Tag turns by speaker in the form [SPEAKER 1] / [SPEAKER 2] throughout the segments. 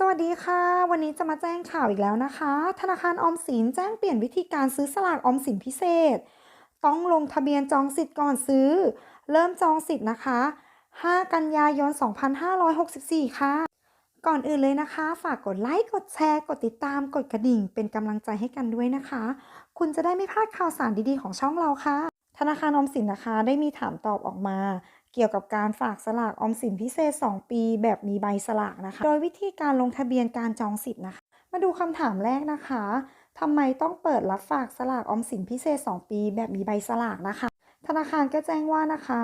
[SPEAKER 1] สวัสดีค่ะ วันนี้จะมาแจ้งข่าวอีกแล้วนะคะ ธนาคารออมสินแจ้งเปลี่ยนวิธีการซื้อสลากออมสินพิเศษ ต้องลงทะเบียนจองสิทธิ์ก่อนซื้อ เริ่มจองสิทธิ์นะคะ 5 กันยายน 2564 ค่ะ ก่อนอื่นเลยนะคะ ฝากกดไลค์กดแชร์ กดติดตามกดกระดิ่ง เป็นกำลังใจให้กันด้วยนะคะ คุณจะได้ไม่พลาดข่าวสารดีๆของช่องเราค่ะ ธนาคารออมสินนะคะได้มีถามตอบออกมา เกี่ยวกับการฝากสลากออมสินพิเศษ 2 ปี แบบมีใบสลากนะคะ โดยวิธีการลงทะเบียนการจองสิทธิ์นะคะ มาดูคำถามแรกนะคะทำไมต้องเปิดรับฝากสลากออมสินพิเศษ 2 ปี แบบมีใบสลากนะคะ ธนาคารก็แจ้งว่านะคะ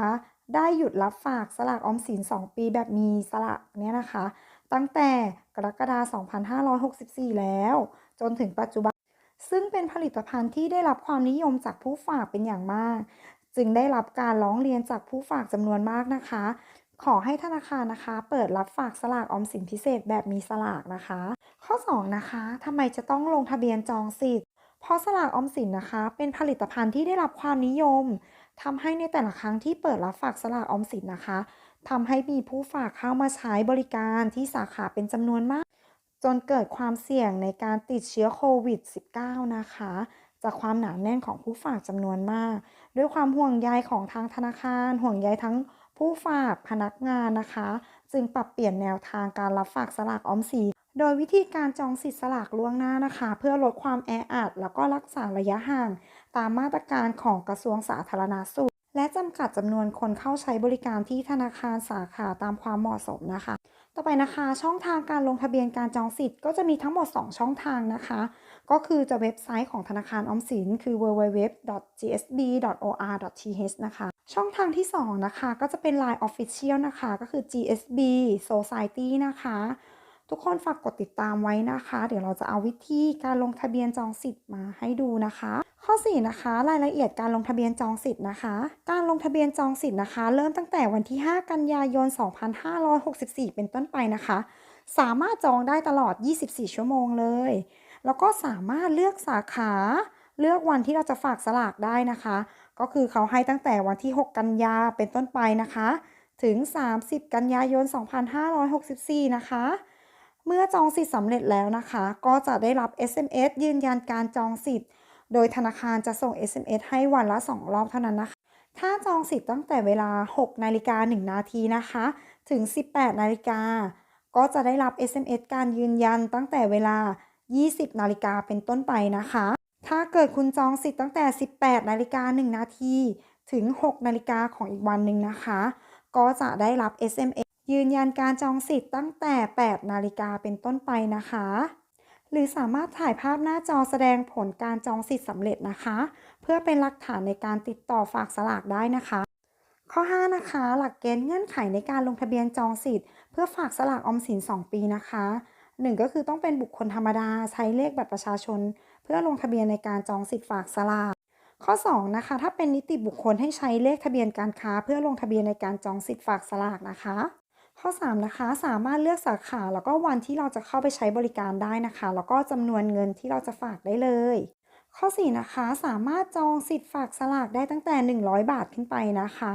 [SPEAKER 1] ได้หยุดรับฝากสลากออมสิน 2 ปีแบบมีสลากเนี่ยนะคะ ตั้งแต่กรกฎาคม2564 แล้ว จนถึงปัจจุบัน ซึ่งเป็นผลิตภัณฑ์ที่ได้รับความนิยมจากผู้ฝากเป็นอย่างมาก จึงได้รับการร้องเรียนจากผู้ฝากจำนวนมากนะคะ ขอให้ธนาคารนะคะ เปิดรับฝากสลากออมสินพิเศษแบบมีสลากนะคะ ข้อ 2 นะคะทำไมจะต้องลงทะเบียนจองสิทธิ์เพราะสลากออมสินนะคะ เป็นผลิตภัณฑ์ที่ได้รับความนิยมทำให้ในแต่ละครั้งที่เปิดรับฝากสลากออมสินนะคะทำให้มีผู้ฝากเข้ามาใช้บริการที่สาขาเป็นจำนวนมาก จนเกิดความเสี่ยงในการติดเชื้อโควิด -19 นะคะ จากความหนาแน่นของผู้ฝากจำนวนมาก ด้วยความห่วงใยของทางธนาคาร ห่วงใยทั้งผู้ฝากพนักงานนะคะ จึงปรับเปลี่ยนแนวทางการรับฝากสลากออมสินโดยวิธีการจองสิทธิ์สลากล่วงหน้านะคะ เพื่อลดความแออัดแล้วก็รักษาระยะห่าง ตามมาตรการของกระทรวงสาธารณสุข และจำกัดจำนวนคนเข้าใช้บริการที่ธนาคารสาขาตามความเหมาะสมนะคะ ต่อไปนะคะ ช่องทางการลงทะเบียนการจองสิทธิ์ก็จะมีทั้งหมด 2 ช่องทางนะคะ ก็คือจะเว็บไซต์ของธนาคารออมสิน คือ www.gsb.or.th นะคะช่องทางที่ 2 นะคะ ก็จะเป็น Line Official นะคะ ก็คือ GSB Society นะคะ ทุกคนฝากกดติดตามไว้นะคะ เดี๋ยวเราจะเอาวิธีการลงทะเบียนจองสิทธิ์มาให้ดูนะคะ ข้อ 4 นะคะ รายละเอียดการลงทะเบียนจองสิทธิ์นะคะ การลงทะเบียนจองสิทธิ์นะคะ เริ่มตั้งแต่วันที่ 5 กันยายน 2564 เป็นต้นไปนะคะ สามารถจองได้ตลอด 24 ชั่วโมงเลย แล้วก็สามารถเลือกสาขาเลือกวันที่เราจะฝากสลากได้นะคะ ก็คือเขาให้ตั้งแต่วันที่ 6 กันยาเป็นต้นไปนะคะ ถึง 30 กันยายน 2564 นะคะเมื่อจองสิทธิ์สำเร็จแล้วนะคะ ก็จะได้รับ SMS ยืนยันการจองสิทธิ์ โดยธนาคารจะส่ง SMS ให้วันละ 2 รอบเท่านั้นนะคะ ถ้าจองสิทธิ์ตั้งแต่เวลา 6 นาฬิกา 1 นาทีนะคะ ถึง 18 นาฬิกา ก็จะได้รับ SMS การยืนยันตั้งแต่เวลา 20 นาฬิกาเป็นต้นไปนะคะ ถ้าเกิดคุณจองสิทธิ์ตั้งแต่ 18 นาฬิกา 1 นาที ถึง 6 นาฬิกาของอีกวันหนึ่งนะคะ ก็จะได้รับ SMS ยืนยันการจองสิทธิ์ตั้งแต่ 8 นาฬิกาเป็นต้นไปนะคะ หรือสามารถถ่ายภาพหน้าจอแสดงผลการจองสิทธิ์สำเร็จนะคะ เพื่อเป็นหลักฐานในการติดต่อฝากสลากได้นะคะ ข้อ 5 นะคะ หลักเกณฑ์เงื่อนไขในการลงทะเบียนจองสิทธิ์เพื่อฝากสลากออมสิน 2 ปีนะคะ 1 ก็คือต้องเป็นบุคคลธรรมดาใช้เลขบัตรประชาชน เพื่อลงทะเบียนในการจองสิทธิ์ฝากสลากข้อ 2 นะคะ ถ้าเป็นนิติบุคคลให้ใช้เลขทะเบียนการค้า เพื่อลงทะเบียนในการจองสิทธิ์ฝากสลากนะคะ ข้อ 3 นะคะ สามารถเลือกสาขาแล้วก็วันที่เราจะเข้าไปใช้บริการได้นะคะ แล้วก็จำนวนเงินที่เราจะฝากได้เลย ข้อ 4 นะคะ สามารถจองสิทธิ์ฝากสลากได้ตั้งแต่ 100 บาทขึ้นไปนะคะ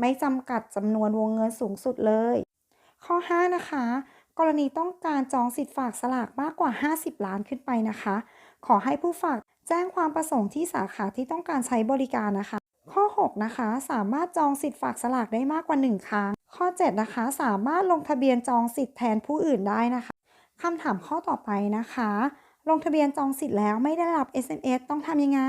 [SPEAKER 1] ไม่จำกัดจำนวนวงเงินสูงสุดเลย ข้อ 5 นะคะ กรณีต้องการจองสิทธิ์ฝากสลากมากกว่า 50 ล้านขึ้นไปนะคะ ขอให้ผู้ฝากแจ้งความประสงค์ที่สาขาที่ต้องการใช้บริการนะคะ ข้อ 6 นะคะ สามารถจองสิทธิ์ฝากสลากได้มากกว่า 1 ครั้ง ข้อ 7 นะคะ สามารถลงทะเบียนจองสิทธิ์แทนผู้อื่นได้นะคะคำถามข้อต่อไปนะคะ ลงทะเบียนจองสิทธิ์แล้วไม่ได้รับ SMS ต้องทำยังไง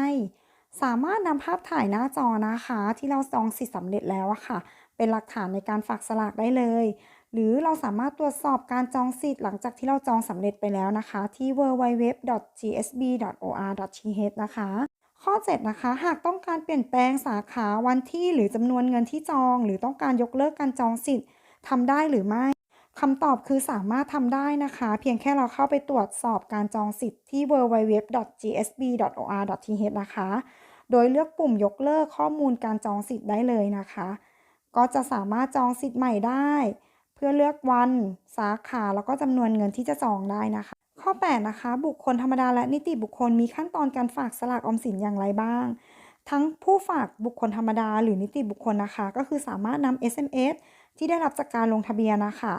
[SPEAKER 1] สามารถนำภาพถ่ายหน้าจอนะคะ ที่เราจองสิทธิ์สำเร็จแล้วอะค่ะ เป็นหลักฐานในการฝากสลากได้เลย หรือเราสามารถตรวจสอบการจองสิทธิ์หลังจากที่เราจองสำเร็จไปแล้วนะคะ ที่ www.gsb.or.th นะคะ ข้อ 7 นะคะ หากต้องการเปลี่ยนแปลงสาขาวันที่หรือจำนวนเงินที่จอง หรือต้องการยกเลิกการจองสิทธิ์ทำได้หรือไม่คำตอบคือสามารถทำได้นะคะ เพียงแค่เราเข้าไปตรวจสอบการจองสิทธิ์ที่ www.gsb.or.th นะคะ โดยเลือกปุ่มยกเลิกข้อมูลการจองสิทธิ์ได้เลยนะคะ ก็จะสามารถจองสิทธิ์ใหม่ได้ เพื่อเลือกวัน สาขา แล้วก็จำนวนเงินที่จะจองได้นะคะ ข้อ 8 นะคะ บุคคลธรรมดาและนิติบุคคลมีขั้นตอนการฝากสลากออมสินอย่างไรบ้าง ทั้งผู้ฝากบุคคลธรรมดาหรือนิติบุคคลนะคะ ก็คือสามารถนำ SMS ที่ได้รับจากการลงทะเบียนนะคะ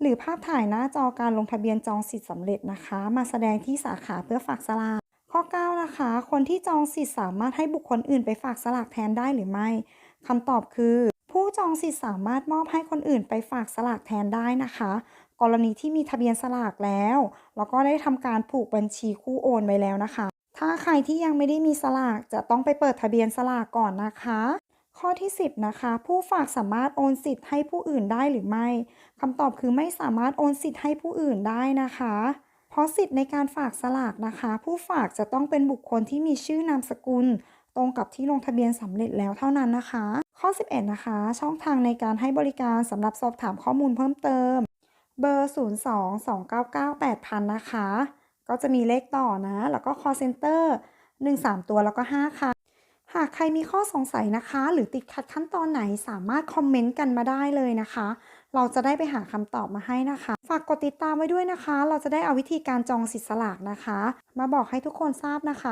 [SPEAKER 1] หรือภาพถ่ายหน้าจอการลงทะเบียนจองสิทธิ์สำเร็จนะคะ มาแสดงที่สาขาเพื่อฝากสลาก ข้อ 9 นะคะ คนที่จองสิทธิ์สามารถให้บุคคลอื่นไปฝากสลากแทนได้หรือไม่คำตอบคือ ผู้จองสิทธิ์สามารถมอบให้คนอื่นไปฝากสลากแทนได้นะคะ กรณีที่มีทะเบียนสลากแล้ว แล้วก็ได้ทำการผูกบัญชีคู่โอนไว้แล้วนะคะ ถ้าใครที่ยังไม่ได้มีสลากจะต้องไปเปิดทะเบียนสลากก่อนนะคะ ข้อที่ 10 นะคะ ผู้ฝากสามารถโอนสิทธิ์ให้ผู้อื่นได้หรือไม่คำตอบคือไม่สามารถโอนสิทธิ์ให้ผู้อื่นได้นะคะ เพราะสิทธิ์ในการฝากสลากนะคะ ผู้ฝากจะต้องเป็นบุคคลที่มีชื่อนามสกุล ตรงกับที่ลงทะเบียนสำเร็จแล้วเท่านั้นนะคะ ข้อ 11 นะคะ ช่องทางในการให้บริการสำหรับสอบถามข้อมูลเพิ่มเติม เบอร์ 02 299 8000 นะคะ ก็จะมีเลขต่อนะ แล้วก็ call center 13 ตัวแล้วก็ 5 ค่ะ หากใครมีข้อสงสัยนะคะ หรือติดขัดขั้นตอนไหนสามารถคอมเมนต์กันมาได้เลยนะคะ เราจะได้ไปหาคำตอบมาให้นะคะ ฝากกดติดตามไว้ด้วยนะคะ เราจะได้เอาวิธีการจองสิทธิ์สลากนะคะ มาบอกให้ทุกคนทราบนะคะ